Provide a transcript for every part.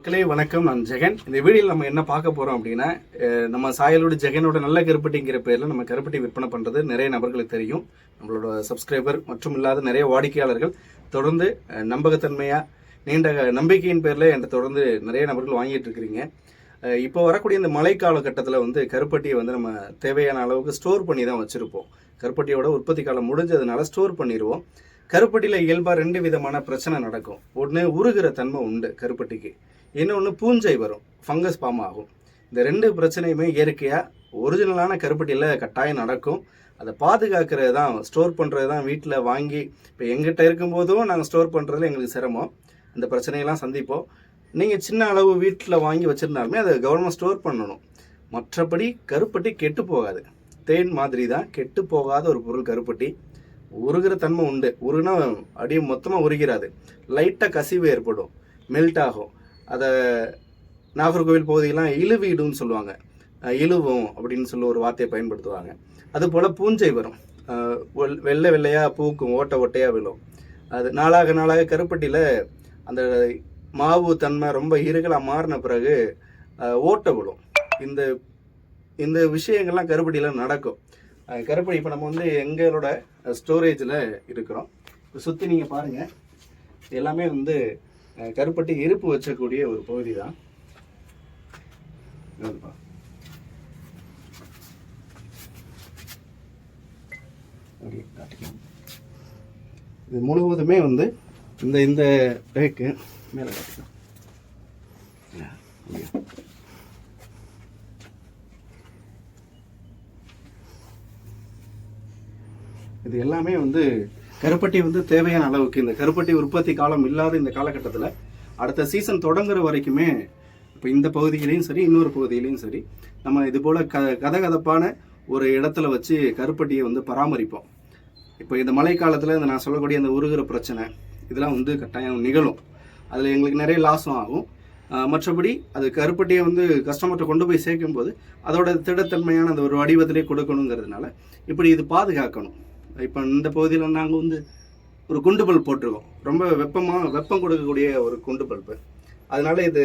மக்களே வணக்கம். நான் ஜெகன். இந்த வீடியோவில் நம்ம என்ன பார்க்க போகிறோம் அப்படின்னா நம்ம சாயலோட ஜெகனோட நல்ல கருப்பட்டிங்கிற பேரில் நம்ம கருப்பட்டி விற்பனை பண்ணுறது நிறைய நபர்களுக்கு தெரியும். நம்மளோட சப்ஸ்கிரைபர் மற்றும் இல்லாத நிறைய வாடிக்கையாளர்கள் தொடர்ந்து நம்பகத்தன்மையாக நீண்ட நம்பிக்கையின் பேரில் என்கிட்ட தொடர்ந்து நிறைய நபர்கள் வாங்கிட்டு இருக்கிறீங்க. இப்போ வரக்கூடிய இந்த மழை காலகட்டத்தில் வந்து கருப்பட்டியை வந்து நம்ம தேவையான அளவுக்கு ஸ்டோர் பண்ணி தான் வச்சுருப்போம். கருப்பட்டியோட உற்பத்தி காலம் முடிஞ்சதுனால ஸ்டோர் பண்ணிடுவோம் கருப்பட்டியில் இயல்பாக ரெண்டு விதமான பிரச்சனை நடக்கும். ஒன்று உருகிற தன்மை உண்டு கருப்பட்டிக்கு. இன்னொன்று பூஞ்சை வரும். ஃபங்கஸ் பாம் ஆகும். இந்த ரெண்டு பிரச்சனையுமே இயற்கையாக ஒரிஜினலான கருப்பட்டியில் கட்டாயம் நடக்கும். அதை பாதுகாக்கிறது தான் ஸ்டோர் பண்ணுறது தான் வீட்டில் வாங்கி இப்போ எங்கிட்ட இருக்கும்போதும் நாங்கள் ஸ்டோர் பண்ணுறதுல எங்களுக்கு சிரமம். அந்த பிரச்சனையெல்லாம் சந்திப்போம். நீங்கள் சின்ன அளவு வீட்டில் வாங்கி வச்சுருந்தாலுமே அதை கவர்மெண்ட் ஸ்டோர் பண்ணணும். மற்றபடி கருப்பட்டி கெட்டு போகாது. தேன் மாதிரி தான் கெட்டு போகாத ஒரு பொருள் கருப்பட்டி. உருகிற தன்மை உண்டு. உருகினா அடி மொத்தமாக உருகிறாது லைட்டாக கசிவு ஏற்படும். மெல்ட் ஆகும். அதை நாகர்கோவில் பகுதியெல்லாம் இழுவீடுன்னு சொல்லுவாங்க. இழுவும் அப்படின்னு சொல்லி ஒரு வார்த்தையை பயன்படுத்துவாங்க. அதுபோல் பூஞ்சை வரும். வெள்ளை வெள்ளையாக பூக்கும் ஓட்டை ஓட்டையாக விழும். அது நாளாக நாளாக கருப்பட்டியில் அந்த மாவு தன்மை ரொம்ப இருகலாக மாறின பிறகு ஓட்டை விழும். இந்த இந்த விஷயங்கள்லாம் கருப்பட்டியில் நடக்கும். கருப்படி இப்போ நம்ம வந்து எங்களோட ஸ்டோரேஜில் இருக்கிறோம். சுற்றி நீங்கள் பாருங்கள் எல்லாமே வந்து கருப்பட்டி இருப்பு வச்சக்கூடிய ஒரு பகுதி தான் காட்டிக்கலாம். இது முழுவதுமே வந்து இந்த இந்த ரேக்கு மேலே காட்டிக்கலாம். இது எல்லாமே வந்து கருப்பட்டி வந்து தேவையான அளவுக்கு இந்த கருப்பட்டி உற்பத்தி காலம் இல்லாத இந்த காலகட்டத்தில் அடுத்த சீசன் தொடங்குற வரைக்குமே இப்போ இந்த பகுதியிலையும் சரி இன்னொரு பகுதியிலையும் சரி நம்ம இது போல் க கதகதப்பான ஒரு இடத்துல வச்சு கருப்பட்டியை வந்து பராமரிப்போம். இப்போ இந்த மழை காலத்தில் இந்த நான் சொல்லக்கூடிய அந்த உருகிற பிரச்சனை இதெல்லாம் வந்து கட்டாயம் நிகழும். அதில் எங்களுக்கு நிறைய லாஸும் ஆகும். மற்றபடி அது கருப்பட்டியை வந்து கஸ்டமர்கிட்ட கொண்டு போய் சேர்க்கும் போது அதோட திடத்தன்மையான அந்த ஒரு வடிவத்திலே கொடுக்கணுங்கிறதுனால இப்படி இது பாதுகாக்கணும். இப்போ இந்த பகுதியில் நாங்கள் வந்து ஒரு குண்டு பல்ப் போட்டிருக்கோம். ரொம்ப வெப்பமாக வெப்பம் கொடுக்கக்கூடிய ஒரு குண்டு பல்பு அதனால இது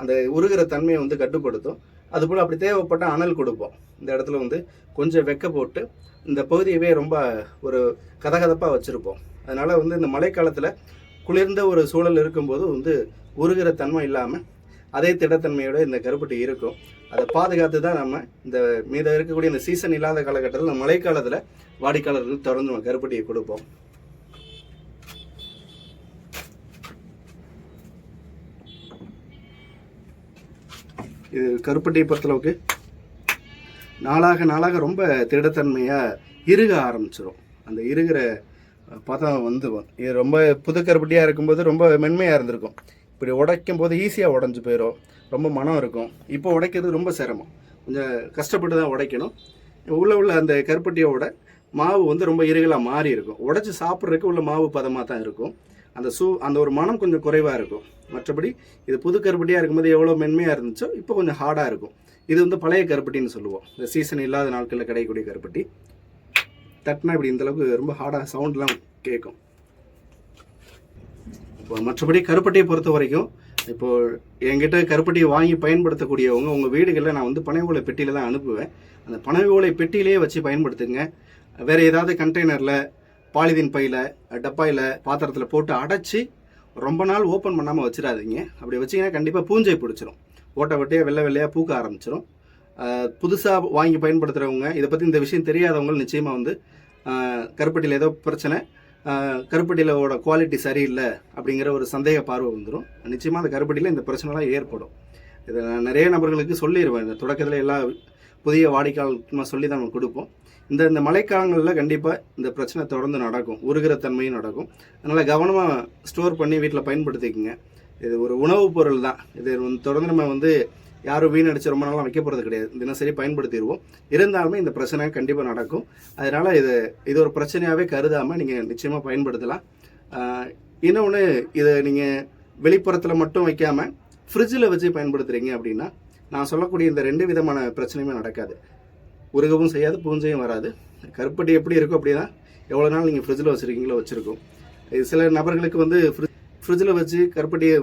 அந்த உருகிற தன்மையை வந்து கட்டுப்படுத்தும். அதுபோல் அப்படி தேவைப்பட்ட அனல் கொடுப்போம். இந்த இடத்துல வந்து கொஞ்சம் வெக்க போட்டு இந்த பகுதியவே ரொம்ப ஒரு கதகதப்பாக வச்சுருப்போம். அதனால் வந்து இந்த மழைக்காலத்தில் குளிர்ந்த ஒரு சூழல் இருக்கும்போது வந்து உருகிற தன்மை இல்லாமல் அதே திடத்தன்மையோட இந்த கருப்பட்டி இருக்கும். அதை பாதுகாத்து தான் நம்ம இந்த மீத இருக்கக்கூடிய இந்த சீசன் இல்லாத காலகட்டத்தில் இந்த மழைக்காலத்தில் வாடிக்கையாளர்களுக்கு தொடர்ந்து நம்ம கருப்பட்டியை கொடுப்போம். இது கருப்பட்டியை பொறுத்தளவுக்கு நாளாக நாளாக ரொம்ப திடத்தன்மையாக இறுக ஆரம்பிச்சிடும் அந்த இறுகிற பதம் வந்து இது ரொம்ப புது கருப்பட்டியாக இருக்கும்போது ரொம்ப மென்மையாக இருந்திருக்கும். இப்படி உடைக்கும் போது ஈஸியாக உடஞ்சி போயிடும் ரொம்ப மனம் இருக்கும். இப்போ உடைக்கிறது ரொம்ப சிரமம். கொஞ்சம் கஷ்டப்பட்டு தான் உடைக்கணும். உள்ளே உள்ள அந்த கருப்பட்டியோட மாவு வந்து ரொம்ப இறுகலாக மாறி இருக்கும். உடைச்சி சாப்பிட்றதுக்கு உள்ள மாவு பதமாக தான் இருக்கும். அந்த சூ அந்த ஒரு மனம் கொஞ்சம் குறைவாக இருக்கும். மற்றபடி இது புது கருப்பட்டியாக இருக்கும்போது எவ்வளோ மென்மையாக இருந்துச்சோ இப்போ கொஞ்சம் ஹார்டாக இருக்கும். இது வந்து பழைய கருப்பட்டின்னு சொல்லுவோம். இந்த சீசன் இல்லாத நாட்களில் கிடைக்கக்கூடிய கருப்பட்டி. தட்டினா இப்படி இந்தளவுக்கு ரொம்ப ஹார்டாக சவுண்ட்லாம் கேட்கும். இப்போ மற்றபடி கருப்பட்டியை பொறுத்த வரைக்கும் இப்போ என்கிட்ட கருப்பட்டியை வாங்கி பயன்படுத்தக்கூடியவங்க உங்கள் வீடுகளில் நான் வந்து பனை ஓலை பெட்டியில் தான் அனுப்புவேன். அந்த பனை ஓலை பெட்டியிலேயே வச்சு பயன்படுத்துங்க. வேறு ஏதாவது கண்டெய்னரில் பாலிதீன் பையில் டப்பாயில் பாத்திரத்தில் போட்டு அடைச்சி ரொம்ப நாள் ஓப்பன் பண்ணாமல் வச்சிடாதீங்க. அப்படி வச்சிங்கன்னா கண்டிப்பாக பூஞ்சை பிடிச்சிரும். ஓட்டை வெட்டையாக வெள்ளை வெள்ளையாக பூக்க ஆரம்பிச்சிடும் புதுசாக வாங்கி பயன்படுத்துகிறவங்க இதை பற்றி இந்த விஷயம் தெரியாதவங்க நிச்சயமாக வந்து கருப்பட்டியில் ஏதோ பிரச்சனை. கருப்பட்டியிலோட குவாலிட்டி சரியில்லை அப்படிங்கிற ஒரு சந்தேக பார்வை வந்துடும் நிச்சயமாக அந்த கருப்பட்டியில் இந்த பிரச்சனைலாம் ஏற்படும். இதை நான் நிறைய நபர்களுக்கு சொல்லிடுவேன் இந்த தொடக்கத்தில் எல்லா புதிய வாடிக்கையாளர்களுக்கு சொல்லி தான் நம்ம கொடுப்போம். இந்த இந்த மழைக்காலங்களில் கண்டிப்பாக இந்த பிரச்சனை தொடர்ந்து நடக்கும். உருகிற தன்மையும் நடக்கும். அதனால் கவனமாக ஸ்டோர் பண்ணி வீட்டில் பயன்படுத்திக்கங்க. இது ஒரு உணவுப் பொருள் தான். இது வந்து தொடர்ந்து நம்ம வந்து யாரும் வீணடிச்சு ரொம்ப நாளாக வைக்க போகிறது கிடையாது. தினசரி பயன்படுத்திடுவோம். இருந்தாலுமே இந்த பிரச்சனை கண்டிப்பாக நடக்கும். அதனால் இது இது ஒரு பிரச்சனையாகவே கருதாமல் நீங்கள் நிச்சயமாக பயன்படுத்தலாம். இன்னொன்று இதை நீங்கள் வெளிப்புறத்தில் மட்டும் வைக்காமல் ஃப்ரிட்ஜில் வச்சு பயன்படுத்துகிறீங்க அப்படின்னா நான் சொல்லக்கூடிய இந்த ரெண்டு விதமான பிரச்சனையுமே நடக்காது. உருகவும் செய்யாது பூஞ்சையும் வராது. கருப்பட்டி எப்படி இருக்கும் அப்படின்னா எவ்வளோ நாள் நீங்கள் ஃப்ரிட்ஜில் வச்சுருக்கீங்களோ வச்சுருக்கோம். சில நபர்களுக்கு வந்து ஃப்ரிட்ஜில் வச்சு கருப்பட்டியை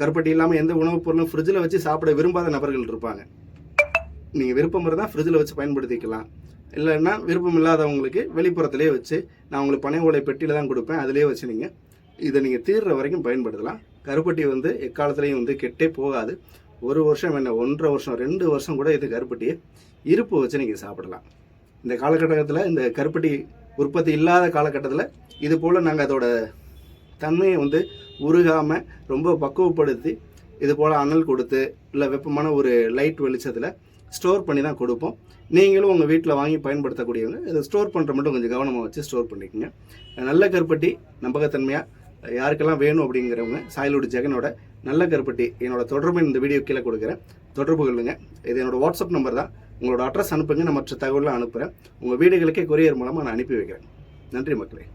கருப்பட்டி இல்லாமல் எந்த உணவுப் பொருளும் ஃப்ரிட்ஜில் வச்சு சாப்பிட விரும்பாத நபர்கள் இருப்பாங்க. நீங்கள் விருப்பம் இருந்தால் ஃப்ரிட்ஜில் வச்சு பயன்படுத்திக்கலாம். இல்லைன்னா விருப்பம் இல்லாதவங்களுக்கு வெளிப்புறத்திலே வச்சு நான் உங்களுக்கு பனை ஓலை பெட்டியில் தான் கொடுப்பேன். அதிலே வச்சு நீங்கள் இதை நீங்கள் தீர்ற வரைக்கும் பயன்படுத்தலாம். கருப்பட்டி வந்து எக்காலத்துலேயும் வந்து கெட்டே போகாது. ஒரு வருஷம் என்ன ஒன்றரை வருஷம் ரெண்டு வருஷம் கூட இது கருப்பட்டியை இருப்பு வச்சு நீங்கள் சாப்பிடலாம். இந்த காலகட்டத்தில் இந்த கருப்பட்டி உற்பத்தி இல்லாத காலகட்டத்தில் இது போல் நாங்கள் அதோட தன்மையை வந்து உருகாமல் ரொம்ப பக்குவப்படுத்தி இது போல் அனல் கொடுத்து இல்லை வெப்பமான ஒரு லைட் வெளிச்சத்தில் ஸ்டோர் பண்ணி தான் கொடுப்போம். நீங்களும் உங்கள் வீட்டில் வாங்கி பயன்படுத்தக்கூடியவங்க இதை ஸ்டோர் பண்ணுற மட்டும் கொஞ்சம் கவனமாக வச்சு ஸ்டோர் பண்ணிக்கோங்க. நல்ல கருப்பட்டி நம்பகத்தன்மையாக யாருக்கெல்லாம் வேணும் அப்படிங்கிறவங்க சாயலோடு ஜெகனோட நல்ல கருப்பட்டி என்னோட தொடர்பு இந்த வீடியோ கீழே கொடுக்குறேன். தொடர்பு கொள்ளுங்க. இது என்னோட வாட்ஸ்அப் நம்பர் தான். உங்களோட அட்ரஸ் அனுப்புங்க நான் மற்ற தகவலாம் அனுப்புகிறேன் உங்கள் வீடுகளுக்கே கொரியர் மூலமாக நான் அனுப்பி வைக்கிறேன். நன்றி மக்களே.